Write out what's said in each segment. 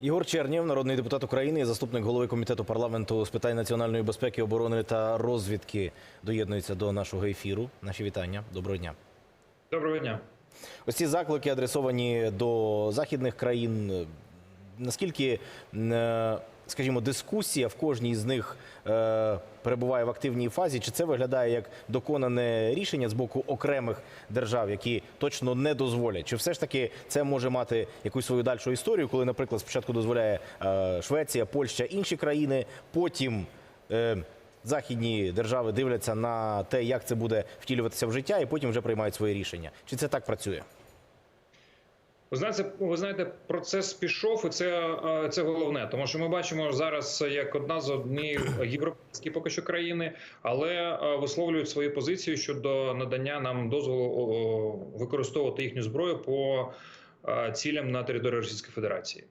Ігор Чернєв, народний депутат України, заступник голови комітету парламенту з питань національної безпеки, оборони та розвідки, доєднується до нашого ефіру. Наші вітання. Доброго дня. Доброго дня. Ось ці заклики адресовані до західних країн. Наскільки, е, скажімо, дискусія в кожній з них е, перебуває в активній фазі? Чи це виглядає як доконане рішення з боку окремих держав, які точно не дозволять? Чи все ж таки це може мати якусь свою дальшу історію, коли, наприклад, спочатку дозволяє е, Швеція, Польща, інші країни, потім е, західні держави дивляться на те, як це буде втілюватися в життя, і потім вже приймають свої рішення? Чи це так працює? Ви знаєте, ви знаєте, процес пішов, і це, е, це головне, тому що ми бачимо зараз як одна з одні європейські поки що країни, але е, висловлюють свою позицію щодо надання нам дозволу використовувати їхню зброю по е, цілям на території Російської Федерації.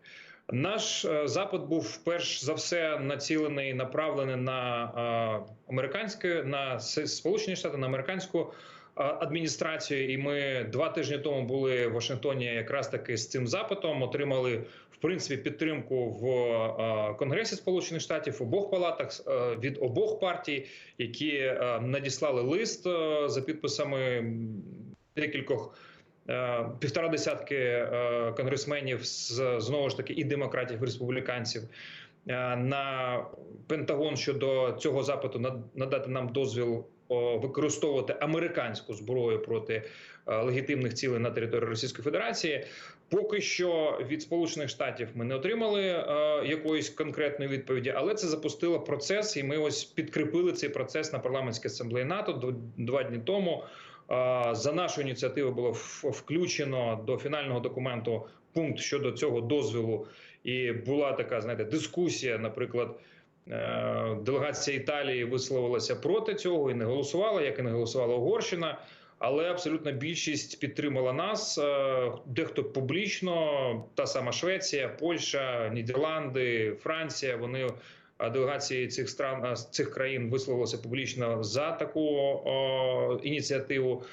Наш запит був перш за все націлений, направлений на американське на Сполучені Штати, на американську адміністрацію. І ми два тижні тому були в Вашингтоні якраз таки з цим запитом. Отримали в принципі підтримку в Конгресі Сполучених Штатів в обох палатах від обох партій, які надіслали лист за підписами декількох. Півтора десятки конгресменів з знову ж таки і демократів, і республіканців на Пентагон щодо цього запиту над- надати нам дозвіл використовувати американську зброю проти е, легітимних цілей на території Російської Федерації. Поки що від Сполучених Штатів ми не отримали е, якоїсь конкретної відповіді, але це запустило процес, і ми ось підкріпили цей процес на парламентській асамблеї НАТО дв- два дні тому. Е, За нашу ініціативу було включено до фінального документу пункт щодо цього дозволу, і була така знаєте дискусія. Наприклад, е, делегація Італії висловилася проти цього і не голосувала, як і не голосувала Угорщина. Але абсолютна більшість підтримала нас. Е, Дехто публічно, та сама Швеція, Польща, Нідерланди, Франція. Вони делегації цих стран цих країн висловилися публічно за таку о, ініціативу.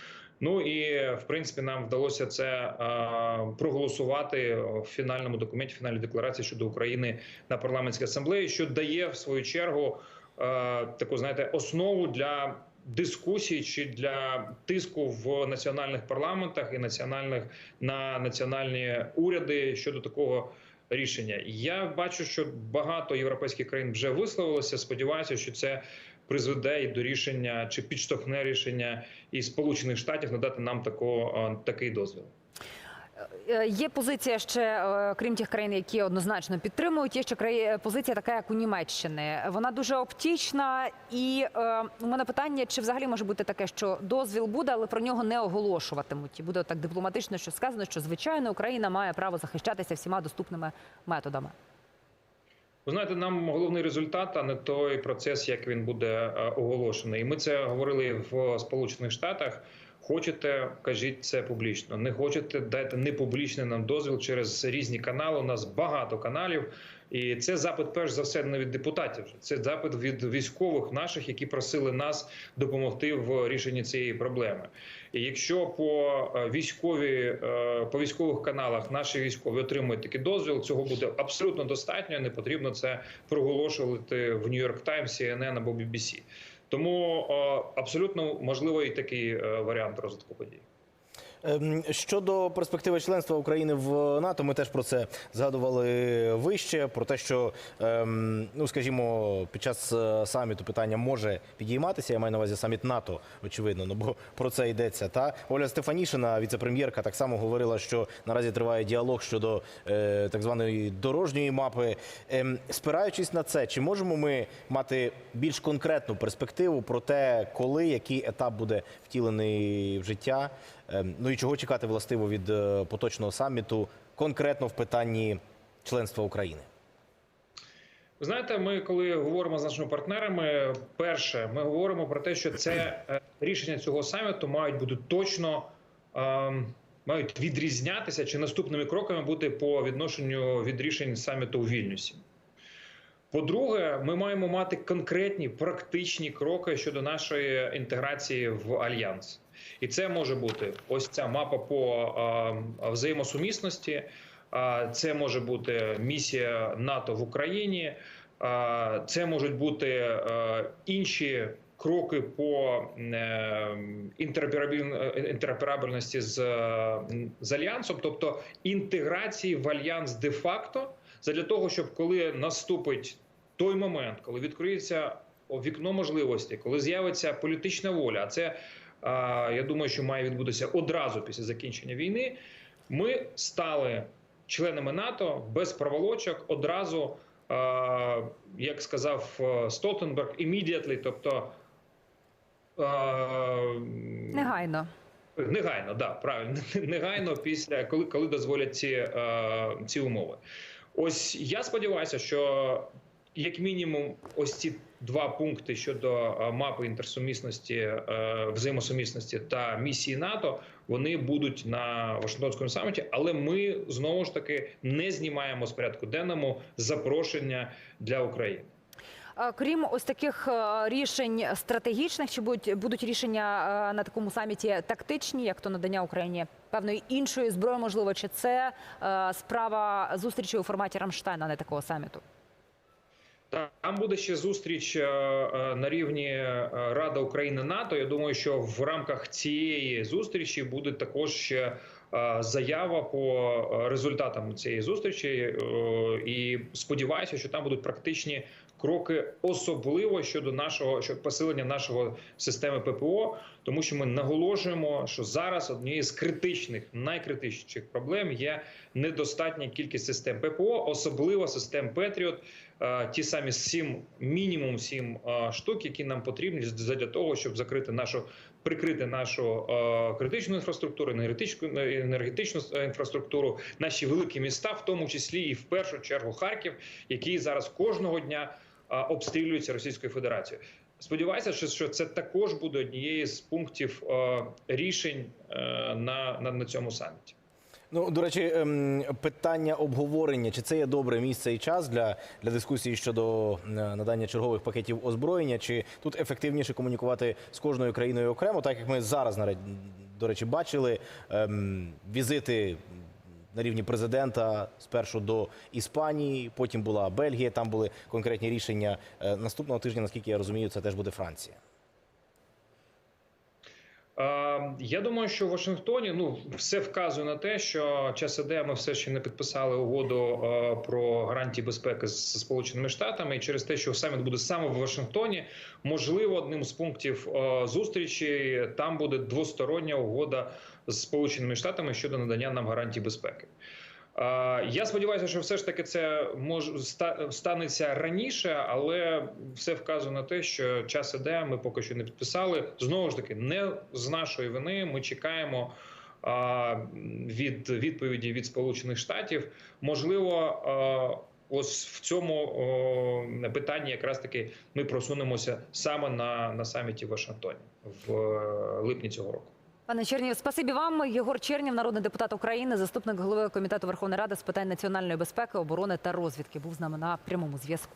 Ну і в принципі нам вдалося це а, проголосувати в фінальному документі, в фінальній декларації щодо України на парламентській асамблеї, що дає в свою чергу а, таку знаєте основу для дискусій чи для тиску в національних парламентах і національних на національні уряди щодо такого рішення. Я бачу, що багато європейських країн вже висловилося. Сподіваюся, що це призведе і до рішення чи підштовхне рішення і Сполучених Штатів надати нам такого такий дозвіл. Е, Є позиція ще, е, крім тих країн, які однозначно підтримують. Є ще позиція така, як у Німеччини. Вона дуже оптічна, і е, у мене питання: чи взагалі може бути таке, що дозвіл буде, але про нього не оголошуватимуть. І буде так дипломатично, що сказано, що звичайно Україна має право захищатися всіма доступними методами. Ви знаєте, нам головний результат, а не той процес, як він буде е, оголошений. І ми це говорили в Сполучених Штатах. Хочете, кажіть це публічно. Не хочете, дайте непублічний нам дозвіл через різні канали. У нас багато каналів, і це запит, перш за все, не від депутатів. Це запит від військових наших, які просили нас допомогти в рішенні цієї проблеми. І якщо по е, військові е, по військових каналах наші військові отримують такий дозвіл, цього буде абсолютно достатньо. Не потрібно це проголошувати в Нью-Йорк Таймс, CNN або BBC. Тому е, абсолютно можливий такий е, варіант розвитку подій. Ем, Щодо перспективи членства України в НАТО, ми теж про це згадували вище. Про те, що ем, ну скажімо, під час е, саміту питання може підійматися. Я маю на увазі саміт НАТО, очевидно, ну бо про це йдеться. Та Оля Стефанішина, віцепрем'єрка, так само говорила, що наразі триває діалог щодо е, так званої дорожньої мапи. Ем, спираючись на це, чи можемо ми мати більш конкретну перспективу про те, коли який етап буде втілений в життя? Ем, Ну і чого чекати властиво від е, поточного саміту конкретно в питанні членства України? Ви знаєте, ми коли говоримо з нашими партнерами, перше, ми говоримо про те, що це е, рішення цього саміту мають бути точно ем, мають відрізнятися чи наступними кроками бути по відношенню від рішень саміту у Вільнюсі. По-друге, ми маємо мати конкретні практичні кроки щодо нашої інтеграції в альянс, і це може бути ось ця мапа по взаємосумісності. Це може бути місія НАТО в Україні. Це можуть бути інші кроки по е, інтероперабельності з, з альянсом, тобто інтеграції в альянс де-факто, для того, щоб коли наступить той момент, коли відкриється вікно можливості, коли з'явиться політична воля, а це я думаю, що має відбутися одразу після закінчення війни. Ми стали членами НАТО без проволочок одразу, як сказав е, Столтенберг, immediately, тобто Негайно. Негайно, да, правильно. Негайно після коли, коли дозволять ці, е, ці умови. Ось я сподіваюся, що як мінімум, ось ці два пункти щодо е, мапи інтерсумісності, е, взаємосумісності та місії НАТО, вони будуть на Вашингтонському саміті, але ми знову ж таки не знімаємо з порядку денному запрошення для України. Е, Крім ось таких рішень стратегічних, чи будуть будуть рішення на такому саміті тактичні, як то надання Україні певної іншої зброї, можливо, чи це справа зустрічі у форматі Рамштайна, не такого саміту? Там буде ще зустріч е, е, на рівні е, Рада України НАТО. Я думаю, що в рамках цієї зустрічі буде також ще заява по результатам цієї зустрічі. І сподіваюся, що там будуть практичні кроки, особливо щодо нашого щодо посилення нашого системи ППО, тому що ми наголошуємо, що зараз однією з критичних найкритичніших проблем є недостатня кількість систем ППО, особливо систем Петріот. Е, ті самі сім, мінімум сім е, штук, які нам потрібні для того, щоб закрити нашу прикрити нашу е, критичну інфраструктуру, енергетичну енергетичну інфраструктуру, наші великі міста, в тому числі і в першу чергу Харків, який зараз кожного дня обстрілюється Російською Федерацією. Сподіваюся, що, це також буде однією з пунктів рішень е, на, на, цьому саміті. Ну, до речі, ем, питання обговорення, чи це є добре місце і час для, для дискусії щодо е, надання чергових пакетів озброєння, чи тут ефективніше комунікувати з кожною країною окремо, так як ми зараз, до речі, бачили ем, візити на рівні президента спершу до Іспанії, потім була Бельгія, там були конкретні рішення. Е, Наступного тижня, наскільки я розумію, це теж буде Франція. Е, Я думаю, що в Вашингтоні ну все вказує на те, що час іде, ми все ще не підписали угоду е, про гарантії безпеки з Сполученими Штатами, і через те, що саміт буде саме в Вашингтоні, можливо, одним з пунктів е, зустрічі там буде двостороння угода з Сполученими Штатами щодо надання нам гарантій безпеки. Е, Я сподіваюся, що все ж таки це може станеться раніше, але все вказує на те, що час іде. Ми поки що не підписали. Знову ж таки, не з нашої вини. Ми чекаємо а, від відповіді від Сполучених Штатів. Можливо, а, ось в цьому питанні якраз таки ми просунемося саме на, на саміті в Вашингтоні в е, липні цього року. Пане Чернів, спасибі вам. Єгор Чернів, народний депутат України, заступник голови комітету Верховної Ради з питань національної безпеки, оборони та розвідки, був з нами на прямому зв'язку.